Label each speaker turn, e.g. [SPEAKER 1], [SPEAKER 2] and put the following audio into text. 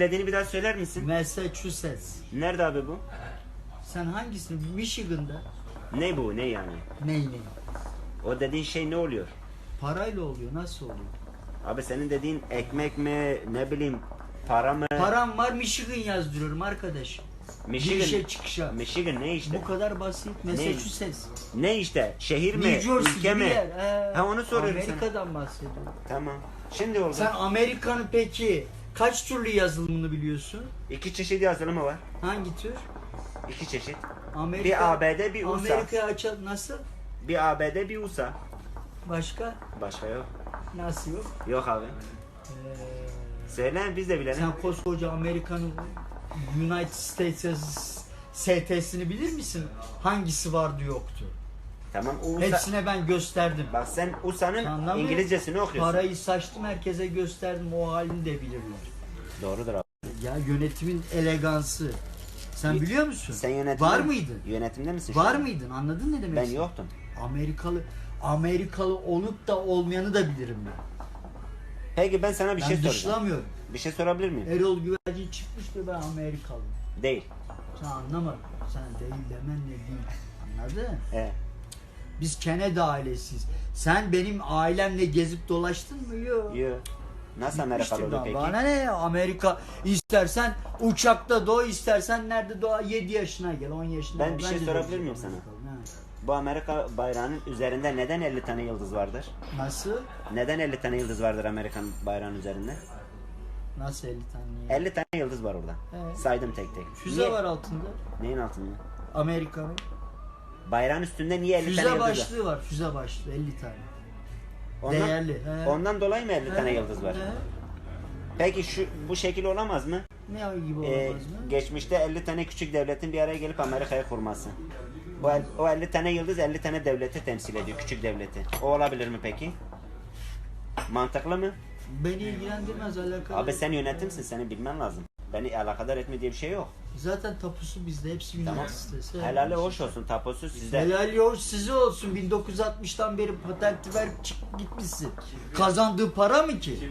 [SPEAKER 1] dediğini bir daha söyler misin?
[SPEAKER 2] Massachusetts.
[SPEAKER 1] Nerede abi bu?
[SPEAKER 2] Sen hangisini? Michigan'da.
[SPEAKER 1] Ne bu? Ne yani?
[SPEAKER 2] Ney?
[SPEAKER 1] O dediğin şey ne oluyor?
[SPEAKER 2] Parayla oluyor. Nasıl oluyor?
[SPEAKER 1] Abi senin dediğin ekmek mi ne bileyim para mı?
[SPEAKER 2] Param var Michigan yazdırıyorum arkadaş.
[SPEAKER 1] Michigan.
[SPEAKER 2] Girişe çıkışa.
[SPEAKER 1] Michigan ne işte?
[SPEAKER 2] Bu kadar basit. Massachusetts.
[SPEAKER 1] Ne işte? Şehir mi?
[SPEAKER 2] New Jersey
[SPEAKER 1] Ülke
[SPEAKER 2] gibi
[SPEAKER 1] mi?
[SPEAKER 2] yer. He.
[SPEAKER 1] Ha, onu soruyorum sana.
[SPEAKER 2] Amerika'dan bahsediyorum.
[SPEAKER 1] Tamam. Şimdi oldu.
[SPEAKER 2] Sen Amerika'nın peki kaç türlü yazılımını biliyorsun?
[SPEAKER 1] İki çeşit yazılımı var.
[SPEAKER 2] Hangi tür?
[SPEAKER 1] İki çeşit.
[SPEAKER 2] Amerika,
[SPEAKER 1] Bir ABD bir USA.
[SPEAKER 2] Amerika'yı açalım. Nasıl?
[SPEAKER 1] Bir ABD bir USA.
[SPEAKER 2] Başka?
[SPEAKER 1] Başka yok.
[SPEAKER 2] Nasıl yok?
[SPEAKER 1] Yok abi.
[SPEAKER 2] Ee,
[SPEAKER 1] Söyle biz de bilelim.
[SPEAKER 2] sen koskoca Amerika'nın United States STS'ini bilir misin? Hangisi vardı yoktu?
[SPEAKER 1] Tamam. USA.
[SPEAKER 2] Hepsine ben gösterdim.
[SPEAKER 1] Bak sen USA'nın
[SPEAKER 2] Anlamıyor.
[SPEAKER 1] İngilizcesini okuyorsun.
[SPEAKER 2] Parayı saçtım herkese gösterdim o halini de bilirler.
[SPEAKER 1] Doğrudur abi.
[SPEAKER 2] Ya yönetimin elegansı. Sen biliyor musun?
[SPEAKER 1] Sen yönetimde
[SPEAKER 2] Var mıydın?
[SPEAKER 1] Yönetimde misin? şu
[SPEAKER 2] Var
[SPEAKER 1] an?
[SPEAKER 2] mıydın? Anladın ne demek?
[SPEAKER 1] Ben yoktum.
[SPEAKER 2] Amerikalı Amerikalı olup da olmayanı da bilirim ben.
[SPEAKER 1] Peki ben sana bir
[SPEAKER 2] ben
[SPEAKER 1] şey soracağım.
[SPEAKER 2] dışlamıyorum.
[SPEAKER 1] Bir şey sorabilir miyim?
[SPEAKER 2] Erol Güvercin çıkmıştı ben Amerikalı.
[SPEAKER 1] Değil.
[SPEAKER 2] Sen anlamadın. Sen değil demen ne değil. Anladın?
[SPEAKER 1] Evet.
[SPEAKER 2] Biz Kennedy ailesiyiz. Sen benim ailemle gezip dolaştın mı? Yok.
[SPEAKER 1] Yo. Nasıl Amerikalı oldu peki?
[SPEAKER 2] Bana ne? Amerika istersen uçakta doğ istersen nerede doğa 7 yaşına gel 10 yaşına
[SPEAKER 1] Ben
[SPEAKER 2] gel.
[SPEAKER 1] bir şey sorabilir miyim sana? Bu Amerika bayrağının üzerinde neden 50 tane yıldız vardır?
[SPEAKER 2] Nasıl?
[SPEAKER 1] Neden 50 tane yıldız vardır Amerikan bayrağının üzerinde?
[SPEAKER 2] Nasıl 50 tane? ya?
[SPEAKER 1] 50 tane yıldız var orada.
[SPEAKER 2] Evet.
[SPEAKER 1] Saydım tek tek.
[SPEAKER 2] Füze
[SPEAKER 1] Niye?
[SPEAKER 2] var altında.
[SPEAKER 1] Neyin altında?
[SPEAKER 2] Amerika'nın.
[SPEAKER 1] Bayrağın üstünde niye 50 tane
[SPEAKER 2] Füze
[SPEAKER 1] yıldız var?
[SPEAKER 2] başlığı var. Füze başlığı 50 tane.
[SPEAKER 1] Ondan,
[SPEAKER 2] Değerli, he.
[SPEAKER 1] Ondan dolayı mı 50 tane yıldız var?
[SPEAKER 2] he.
[SPEAKER 1] Peki şu bu şekil olamaz mı?
[SPEAKER 2] Ne gibi
[SPEAKER 1] Ee,
[SPEAKER 2] olamaz mı?
[SPEAKER 1] geçmişte 50 tane küçük devletin bir araya gelip Amerika'yı kurması. El- o 50 tane yıldız 50 tane devleti temsil ediyor, küçük devleti. O olabilir mi peki? Mantıklı mı?
[SPEAKER 2] Beni ilgilendirmez alakalı.
[SPEAKER 1] Abi sen yönetimsin, seni bilmen lazım. Beni alakadar etme diye bir şey yok.
[SPEAKER 2] Zaten tapusu bizde. Hepsi Yunan
[SPEAKER 1] Tamam.
[SPEAKER 2] sitesi.
[SPEAKER 1] Helali hoş olsun, taposu sizde.
[SPEAKER 2] Helal hoş size olsun. 1960'tan beri patenti verip çıkıp gitmişsin. Kazandığı para mı ki?